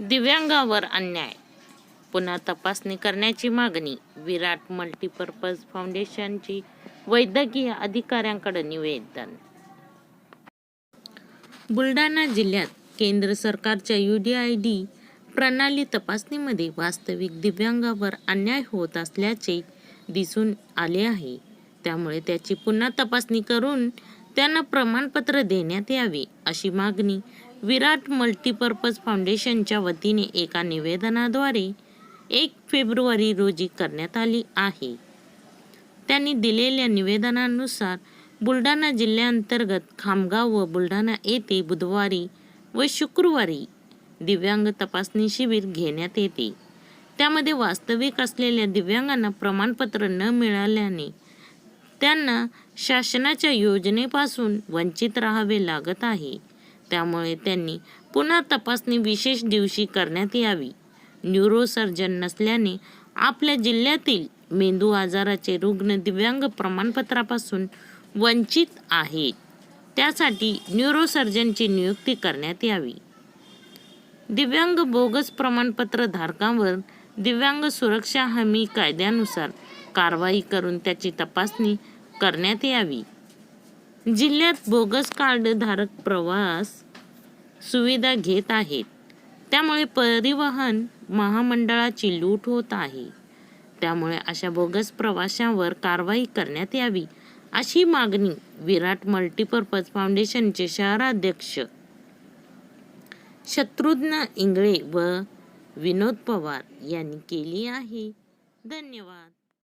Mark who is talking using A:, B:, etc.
A: दिव्यांगावर अन्याय. पुन्हा तपासणी करण्याची मागणी विराट मल्टीपर्पज फाउंडेशनची वैद्यकीय अधिकाऱ्यांकडे निवेदन. बुलढाणा जिल्ह्यात केंद्र सरकारच्या यू डी आय डी प्रणाली तपासणीमध्ये वास्तविक दिव्यांगावर अन्याय होत असल्याचे दिसून आले आहे. त्यामुळे त्याची पुन्हा तपासणी करून त्यांना प्रमाणपत्र देण्यात यावे अशी मागणी विराट मल्टीपर्पज फाउंडेशनच्या वतीने एका निवेदनाद्वारे एक फेब्रुवारी रोजी करण्यात आली आहे. त्यांनी दिलेल्या निवेदनानुसार बुलढाणा जिल्ह्याअंतर्गत खामगाव व बुलढाणा येथे बुधवारी व शुक्रवारी दिव्यांग तपासणी शिबिर घेण्यात येते. त्यामध्ये वास्तविक असलेल्या दिव्यांगांना प्रमाणपत्र न मिळाल्याने त्यांना शासनाच्या योजनेपासून वंचित राहावे लागत आहे. त्यामुळे त्यांनी पुन्हा तपासणी विशेष दिवशी करण्यात यावी. न्यूरोसर्जन नसल्याने आपल्या जिल्ह्यातील मेंदू आजाराचे रुग्ण दिव्यांग प्रमाणपत्रापासून वंचित आहेत. त्यासाठी न्यूरोसर्जनची नियुक्ती करण्यात यावी. दिव्यांग बोगस प्रमाणपत्र धारकांवर दिव्यांग सुरक्षा हमी कायद्यानुसार कारवाई करून त्याची तपासणी करण्यात यावी. जिल्ह्यात बोगस कार्ड धारक प्रवास सुविधा घेत आहेत. त्यामुळे परिवहन महामंडळाची लूट होत आहे. त्यामुळे अशा बोगस प्रवाशांवर कारवाई करण्यात यावी अशी मागणी विराट मल्टीपर्पज फाउंडेशनचे शहराध्यक्ष शत्रुघ्न इंगळे व विनोद पवार यांनी केली आहे. धन्यवाद.